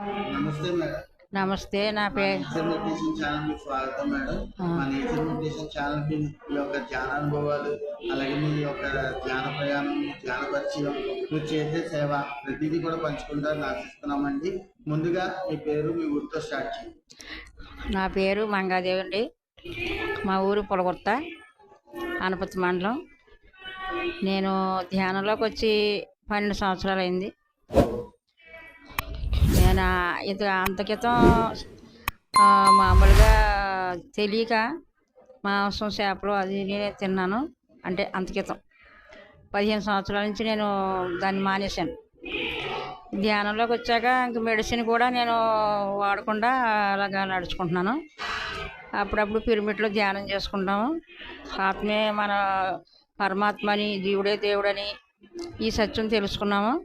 నమస్తే మేడం. నమస్తే నా పేరు నేచర్ మెడిటేషన్ ఛానల్కి స్వాగతం మేడం. మా నేచర్ మెడిటేషన్ ఛానల్కి మీ యొక్క ధ్యాన అనుభవాలు అలాగే మీ యొక్క ధ్యాన ప్రయాణం మీ ధ్యాన పరిచయం మీరు చేసే సేవ ప్రతిదీ కూడా పంచుకుంటారని ఆశిస్తున్నామండి. ముందుగా మీ పేరు మీ ఊరితో స్టార్ట్ చేయండి. నా పేరు మంగాదేవి అండి. మా ఊరు పొలగొత్త అనపతి మండలం. నేను ధ్యానంలోకి వచ్చి పన్నెండు సంవత్సరాలు అయింది నేను ఇది అంత క్రితం మామూలుగా తెలియక మాంసం చేపలు అది నేనే తిన్నాను. అంటే అంత క్రితం. పదిహేను సంవత్సరాల నుంచి నేను దాన్ని మానేశాను. ధ్యానంలోకి వచ్చాక ఇంక మెడిసిన్ కూడా నేను వాడకుండా అలాగా నడుచుకుంటున్నాను. అప్పుడప్పుడు పిరమిడ్లో ధ్యానం చేసుకుంటాము. ఆత్మే మన పరమాత్మని దేవుడే దేవుడని ఈ సత్యం తెలుసుకున్నాము.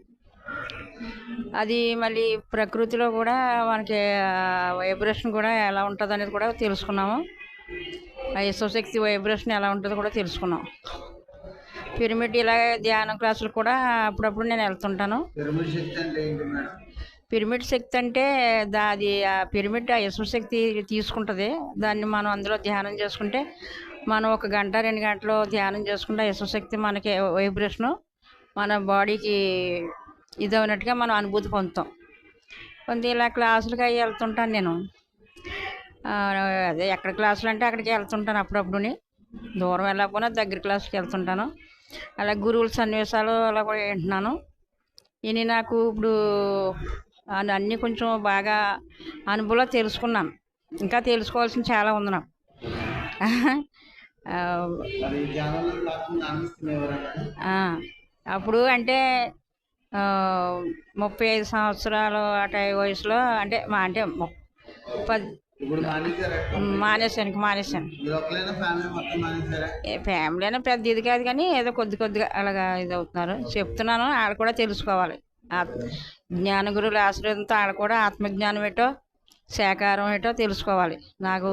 అది మళ్ళీ ప్రకృతిలో కూడా మనకి వైబ్రేషన్ కూడా ఎలా ఉంటుంది అనేది కూడా తెలుసుకున్నాము. ఆ యశోశక్తి వైబ్రేషన్ ఎలా ఉంటుందో కూడా తెలుసుకున్నాం. పిరమిడ్ ఇలా ధ్యానం క్లాసులు కూడా అప్పుడప్పుడు నేను వెళ్తుంటాను. పిరమిడ్ శక్తి అంటే దా అది ఆ పిరమిడ్ ఆ శక్తి తీసుకుంటుంది. దాన్ని మనం అందులో ధ్యానం చేసుకుంటే మనం ఒక గంట రెండు గంటలు ధ్యానం చేసుకుంటే ఆ శక్తి మనకి వైబ్రేషను మన బాడీకి ఇది అయినట్టుగా మనం అనుభూతి పొందుతాం. కొంత ఇలా క్లాసులకి అవి వెళ్తుంటాను నేను. అదే ఎక్కడ క్లాసులు అంటే అక్కడికి వెళ్తుంటాను అప్పుడప్పుడుని. దూరం వెళ్ళకపోయినా దగ్గర క్లాసుకి వెళ్తుంటాను. అలా గురువుల సన్నివేశాలు అలా కూడా వింటున్నాను. ఇని నాకు ఇప్పుడు అన్- అన్నీ కొంచెం బాగా అనుభవంలో తెలుసుకున్నాను. ఇంకా తెలుసుకోవాల్సిన చాలా ఉంది నాకు. అప్పుడు అంటే ముప్పై ఐదు సంవత్సరాలు అట వయసులో అంటే మా అంటే ము- పది ఇప్పుడు మానేశారా? మానేశాను ఫ్యామిలీ అయినా పెద్ద ఇది కాదు కానీ ఏదో కొద్ది కొద్దిగా అలాగా ఇది అవుతున్నారు. చెప్తున్నాను వాళ్ళు కూడా తెలుసుకోవాలి. జ్ఞాన గురువుల ఆశ్రయంతో వాళ్ళు కూడా ఆత్మజ్ఞానం ఏంటో శాకారం ఏంటో తెలుసుకోవాలి. నాకు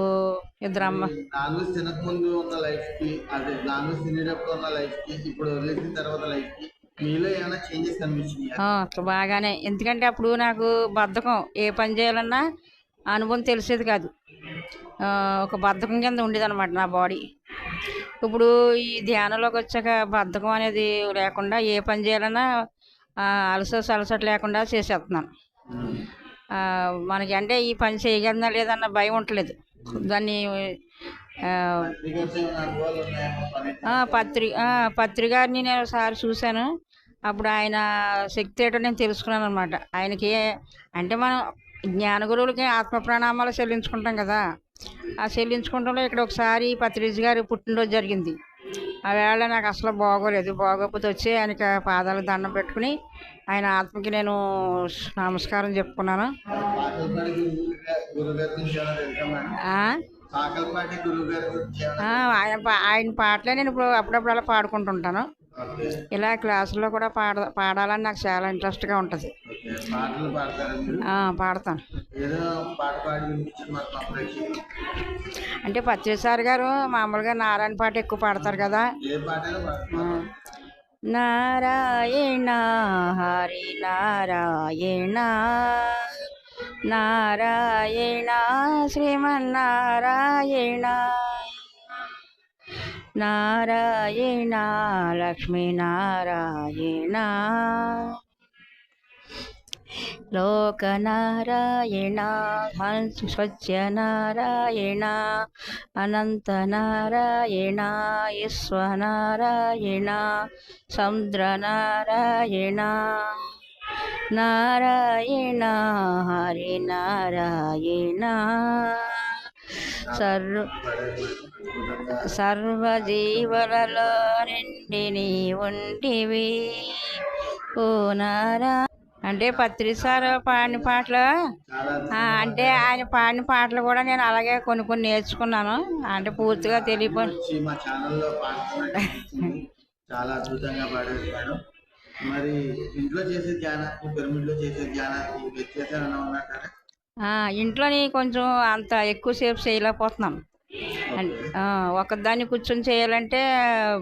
ఇద్దరు అమ్మ తినకముందు ఉన్న అదే నాన్ తినేటప్పుడు ఉన్న ఇప్పుడు వదిలేసిన తర్వాత బాగానే. ఎందుకంటే అప్పుడు నాకు బద్ధకం. ఏ పని చేయాలన్నా అనుభవం తెలిసేది కాదు. ఒక బద్ధకం కింద ఉండేది అనమాట నా బాడీ. ఇప్పుడు ఈ ధ్యానంలోకి వచ్చాక బద్ధకం అనేది లేకుండా ఏ పని చేయాలన్నా అలసట అలసట లేకుండా చేసేస్తున్నాను. మనకి అంటే ఈ పని చేయగలనా లేదన్న భయం ఉండలేదు దాన్ని ఆ, మీకు ఏమైనా అనుభవాలు ఉన్నాయా? పని ఆ, పత్రి ఆ, పత్రి గారిని నేను ఒకసారి చూశాను. అప్పుడు ఆయన శక్తి ఏంటో నేను తెలుసుకున్నాను అనమాట ఆయనకి అంటే మనం జ్ఞాన గురువులకి ఆత్మ ప్రణామాలు చెల్లించుకుంటాం కదా. ఆ చెల్లించుకుంటంలో ఇక్కడ ఒకసారి పత్రిజ్ గారి పుట్టినరోజు జరిగింది. ఆ వేళ నాకు అసలు బాగోలేదు. బాగోకపోతే వచ్చి ఆయనకి పాదాలకు దండం పెట్టుకుని ఆయన ఆత్మకి నేను నమస్కారం చెప్పుకున్నాను. ఆయన ఆయన పాటలే నేను ఇప్పుడు అప్పుడప్పుడు అలా పాడుకుంటుంటాను. ఇలా క్లాసుల్లో కూడా పాడ పాడాలని నాకు చాలా ఇంట్రెస్ట్గా ఉంటుంది. పాడతాను. అంటే పచ్చేసారి గారు మామూలుగా నారాయణ పాట ఎక్కువ పాడతారు కదా. నారాయణ హరి నారాయణ నారాయణ శ్రీమన్నారాయణ. నారాయణ లక్ష్మీ నారాయణ లోకనారాయణ హంస సత్యనారాయణ అనంతనారాయణ ఈశ్వనారాయణ సముద్రనారాయణ నారాయణ హరి నారాయణ సర్వ సర్వజీవులలో నిండి నీ ఉంటివి ఓ అంటే పత్రి సార్ పాడిన పాటలు? అంటే ఆయన పాడిన పాటలు కూడా నేను అలాగే కొన్ని కొన్ని నేర్చుకున్నాను. అంటే పూర్తిగా తెలియపోయి చాలా అద్భుతంగా పాడారు మేడం. మరి ఇంట్లో చేసే ధ్యానానికి పిరమిడ్లో చేసే ధ్యానానికి వ్యత్యాసం ఏమైనా ఉన్నట్టారా ఇంట్లోని కొంచెం అంత ఎక్కువసేపు చేయలేకపోతున్నాను ఒకదాన్ని కూర్చొని చేయాలంటే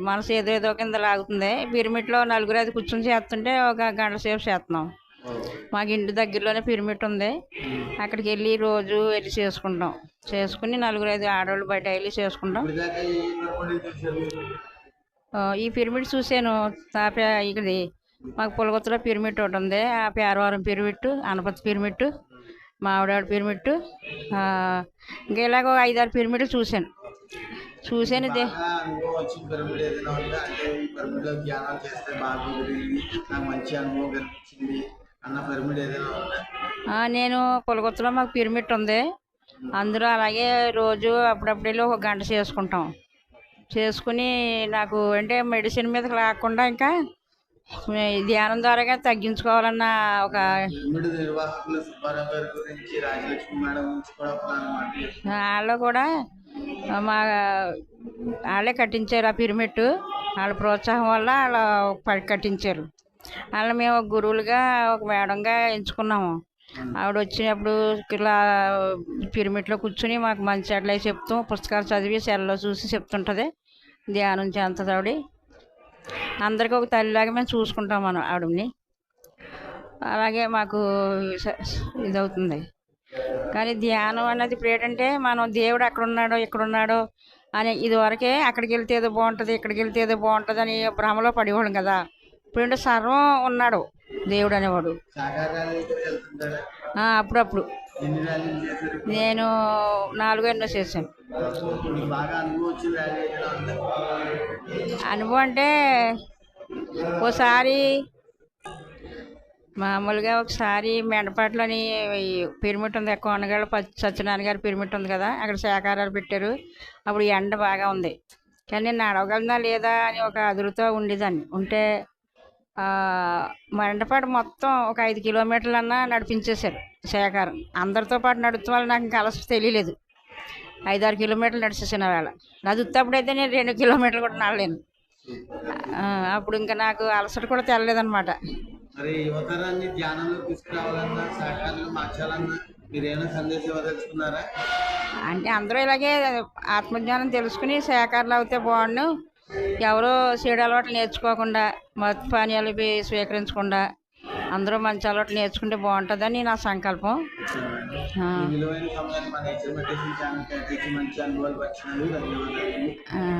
మనసు ఏదో ఏదో కింద లాగుతుంది. పిరమిడ్లో నలుగురు అది కూర్చొని చేస్తుంటే ఒక గంట సేపు చేస్తున్నాం. మాకు ఇంటి దగ్గరలోనే పిరమిడ్ ఉంది. అక్కడికి వెళ్ళి రోజు వెళ్ళి చేసుకుంటాం. చేసుకుని నలుగురు ఐదు ఆడవాళ్ళు బయట వెళ్ళి చేసుకుంటాం. ఈ పిరమిడ్ చూశాను. తాపే మాకు పులగొత్తలో పిరమిడ్ ఒకటి ఉంది. ఆ Peravaram pyramid Anaparthi pyramid Mamidada pyramid ఇంకా ఇలాగ ఐదారు పిరమిడ్లు చూశాను. చూశాను ఇదే నేను పులగొత్తలో మాకు పిరమిడ్ ఉంది. అందులో అలాగే రోజు అప్పుడప్పుడు వెళ్ళి ఒక గంట చేసుకుంటాం. చేసుకుని నాకు అంటే మెడిసిన్ మీద కాకుండా ఇంకా ధ్యానం ద్వారాగా తగ్గించుకోవాలన్న ఒక. వాళ్ళు కూడా మా వాళ్ళే కట్టించారు ఆ పిరమిడ్ వాళ్ళ ప్రోత్సాహం వల్ల వాళ్ళు కట్టించారు. వాళ్ళని మేము ఒక గురువులుగా ఒక మేడంగా ఎంచుకున్నాము. ఆవిడ వచ్చినప్పుడు ఇలా పిరమిడ్లో కూర్చుని మాకు మంచి అట్లా చెప్తూ పుస్తకాలు చదివి సెల్లో చూసి చెప్తుంటుంది. ధ్యానం చేస్తుంది ఆవిడ. అందరికీ ఒక తల్లిలాగా మేము చూసుకుంటాం మనం ఆవిడని. అలాగే మాకు ఇదవుతుంది. కానీ ధ్యానం అన్నది ఇప్పుడు ఏంటంటే మనం దేవుడు అక్కడ ఉన్నాడో ఇక్కడ ఉన్నాడో అని ఇది వరకే అక్కడికి వెళ్తే ఏదో బాగుంటుంది ఇక్కడికి వెళ్తే ఏదో బాగుంటుంది అని భ్రమలో పడేవాళ్ళం కదా. ఇప్పుడు సర్వం ఉన్నాడు దేవుడు అనేవాడు. అప్పుడప్పుడు. నేను నాలుగు ఎన్నో చేశాను. అనుభవం అంటే ఓసారి మామూలుగా ఒకసారి మెండపాట్లోని ఈ పిరమిడ్ ఉంది కోనగడ సత్యనారాయణ గారి పిరమిడ్ ఉంది కదా అక్కడ శాకాహారాలు పెట్టారు. అప్పుడు ఎండ బాగా ఉంది. కానీ నేను నడవగలనా లేదా అని ఒక అదురుతో ఉండేదాన్ని. ఉంటే ఆ, మండపాడు మొత్తం ఒక ఐదు కిలోమీటర్లన్నా నడిపించేశారు. శాకారం అందరితో పాటు నడుపుతాం వల్ల నాకు ఇంకా అలసట తెలియలేదు. ఐదారు కిలోమీటర్లు నడిచేసాను వేళ అది ఉత్తప్పుడైతే నేను రెండు కిలోమీటర్లు కూడా నడలేను. అప్పుడు ఇంకా నాకు అలసట కూడా ఇవ్వదలుచుకున్నారా? అంటే అందరూ ఇలాగే ఆత్మజ్ఞానం తెలుసుకుని శాఖారులు అవుతే బాగుండు. ఎవరో చెడు అలవాట్లు నేర్చుకోకుండా మత్తు పానీయాలు స్వీకరించకుండా అందరూ మంచి అలవాట్లు నేర్చుకుంటే బాగుంటుందని నా సంకల్పం. మంచి